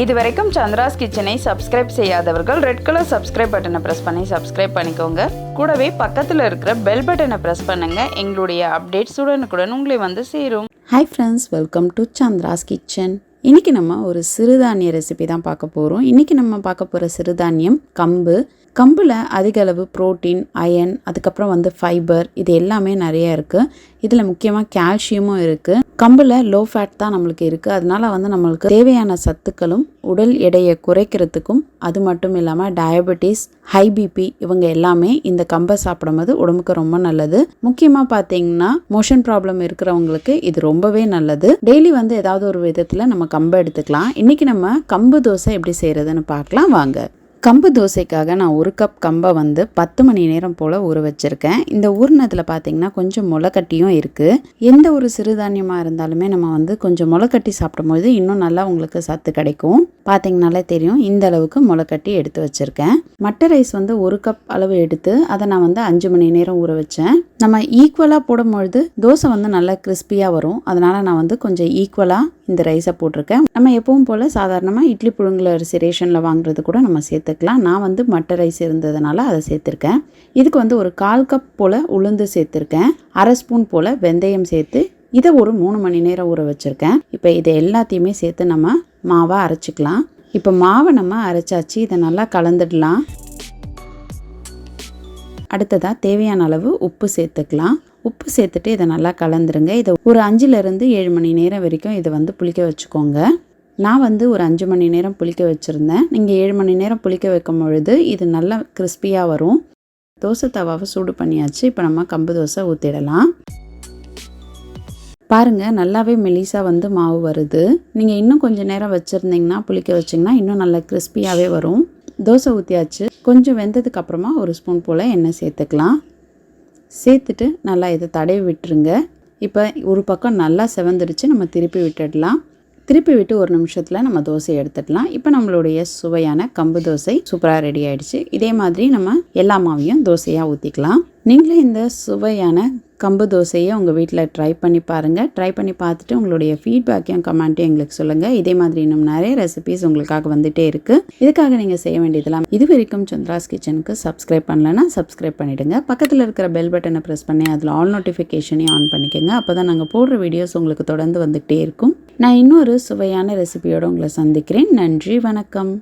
இது வரைக்கும் சந்திராஸ் கிச்சனை சப்ஸ்கிரைப் செய்யாதவர்கள் ரெட் கலர் சப்ஸ்கிரைப் பட்டனை ப்ரெஸ் பண்ணி சப்ஸ்கிரைப் பண்ணிக்கோங்க. கூடவே பக்கத்தில் இருக்கிற பெல் பட்டனை ப்ரெஸ் பண்ணுங்க. எங்களுடைய அப்டேட்ஸ் உடனுக்குடன் உங்களை வந்து சேரும். Hi friends welcome to Chandra's kitchen. இன்றைக்கி நம்ம ஒரு சிறுதானிய ரெசிபி தான் பார்க்க போகிறோம் இன்றைக்கி நம்ம பார்க்க போகிற சிறுதானியம் கம்பு. கம்பில் அதிக அளவு புரோட்டீன் அயன் அதுக்கப்புறம் வந்து ஃபைபர் இது எல்லாமே நிறைய இருக்குது இதில் முக்கியமாக கால்சியமும் இருக்குது கம்பில் லோ ஃபேட் தான் நம்மளுக்கு இருக்குது அதனால வந்து நம்மளுக்கு தேவையான சத்துக்களும் உடல் எடையை குறைக்கிறதுக்கும் அது மட்டும் இல்லாமல் டயபெட்டிஸ் ஹை பிபி இவங்க எல்லாமே இந்த கம்பை சாப்பிடும்போது உடம்புக்கு ரொம்ப நல்லது. முக்கியமாக பார்த்தீங்கன்னா மோஷன் ப்ராப்ளம் இருக்கிறவங்களுக்கு இது ரொம்பவே நல்லது. டெய்லி வந்து ஏதாவது ஒரு விதத்தில் நம்ம கம்பை எடுத்துக்கலாம். இன்றைக்கி நம்ம கம்பு தோசை எப்படி செய்கிறதுன்னு பார்க்கலாம். வாங்க. கம்பு தோசைக்காக நான் ஒரு கப் கம்பை வந்து பத்து மணி நேரம் போல் ஊற வச்சுருக்கேன். இந்த ஊறினத்தில் பார்த்தீங்கன்னா கொஞ்சம் முளைக்கட்டியும் இருக்குது எந்த ஒரு சிறுதானியமாக இருந்தாலுமே நம்ம வந்து கொஞ்சம் முளைக்கட்டி சாப்பிடும்போது இன்னும் நல்லா உங்களுக்கு சத்து கிடைக்கும். பார்த்தீங்கனாலே தெரியும் இந்த அளவுக்கு முளைக்கட்டி எடுத்து வச்சுருக்கேன். மட்டை ரைஸ் வந்து ஒரு கப் அளவு எடுத்து அதை நான் வந்து அஞ்சு மணி நேரம் ஊற வச்சேன். நம்ம ஈக்குவலாக போடும்பொழுது தோசை வந்து நல்லா கிறிஸ்பியாக வரும். அதனால் நான் வந்து கொஞ்சம் ஈக்குவலாக இந்த ரைஸை போட்டிருக்கேன். நம்ம எப்பவும் போல் சாதாரணமாக இட்லி புழுங்கல் அரிசி ரேஷனில் வாங்குறது கூட நம்ம சேர்த்துக்கலாம். நான் வந்து மட்டை ரைஸ் இருந்ததுனால அதை சேர்த்துருக்கேன். இதுக்கு வந்து ஒரு கால் கப் போல் உளுந்து சேர்த்துருக்கேன். அரை ஸ்பூன் போல் வெந்தயம் சேர்த்து இதை ஒரு மூணு மணி நேரம் ஊற வச்சுருக்கேன். இப்போ இதை எல்லாத்தையுமே சேர்த்து நம்ம மாவை அரைச்சிக்கலாம். இப்போ மாவை நம்ம அரைச்சாச்சு. இதை நல்லா கலந்துடலாம். அடுத்ததாக தேவையான அளவு உப்பு சேர்த்துக்கலாம். உப்பு சேர்த்துட்டு இதை நல்லா கலந்துருங்க. இதை ஒரு அஞ்சுலேருந்து ஏழு மணி நேரம் வரைக்கும் இதை வந்து புளிக்க வச்சுக்கோங்க. நான் வந்து ஒரு அஞ்சு மணி நேரம் புளிக்க வச்சுருந்தேன். நீங்கள் ஏழு மணி நேரம் புளிக்க வைக்கும் பொழுது இது நல்லா கிறிஸ்பியாக வரும். தோசை தவாவை சூடு பண்ணியாச்சு. இப்போ நம்ம கம்பு தோசை ஊற்றிடலாம் பாருங்கள் நல்லாவே மெலிசாக வந்து மாவு வருது. நீங்கள் இன்னும் கொஞ்சம் நேரம் வச்சுருந்தீங்கன்னா புளிக்க வச்சிங்கன்னா இன்னும் நல்லா கிறிஸ்பியாகவே வரும். தோசை ஊற்றியாச்சு கொஞ்சம் வெந்ததுக்கு அப்புறமா ஒரு ஸ்பூன் போல் எண்ணெய் சேர்த்துக்கலாம். சேர்த்துட்டு நல்லா இதை தடவி விட்டுருங்க. இப்போ ஒரு பக்கம் நல்லா செவந்துருச்சு நம்ம திருப்பி விட்டுடலாம். திருப்பி விட்டு ஒரு நிமிஷத்தில் நம்ம தோசை எடுத்துடலாம். இப்போ நம்மளுடைய சுவையான கம்பு தோசை சூப்பராக ரெடி ஆகிடுச்சு இதே மாதிரி நம்ம எல்லா மாவையும் தோசையாக ஊற்றிக்கலாம் நீங்களே இந்த சுவையான கம்பு தோசையை உங்கள் வீட்டில் ட்ரை பண்ணி பாருங்கள் ட்ரை பண்ணி பார்த்துட்டு உங்களுடைய ஃபீட்பேக்கையும் கமெண்ட்டையும் எங்களுக்கு சொல்லுங்கள் இதே மாதிரி இன்னும் நிறைய ரெசிபிஸ் உங்களுக்காக வந்துட்டே இருக்குது இதுக்காக நீங்கள் செய்ய வேண்டியதெல்லாம் இது வரைக்கும் சந்திராஸ் கிச்சனுக்கு சப்ஸ்கிரைப் பண்ணலன்னா சப்ஸ்கிரைப் பண்ணிவிடுங்க பக்கத்தில் இருக்கிற பெல் பட்டனை ப்ரெஸ் பண்ணி அதில் ஆல் நோட்டிஃபிகேஷனையும் ஆன் பண்ணிக்கோங்க. அப்போ தான் நாங்கள் போடுற வீடியோஸ் உங்களுக்கு தொடர்ந்து வந்துகிட்டே இருக்கும். நான் இன்னொரு சுவையான ரெசிபியோடு உங்களை சந்திக்கிறேன். நன்றி வணக்கம்.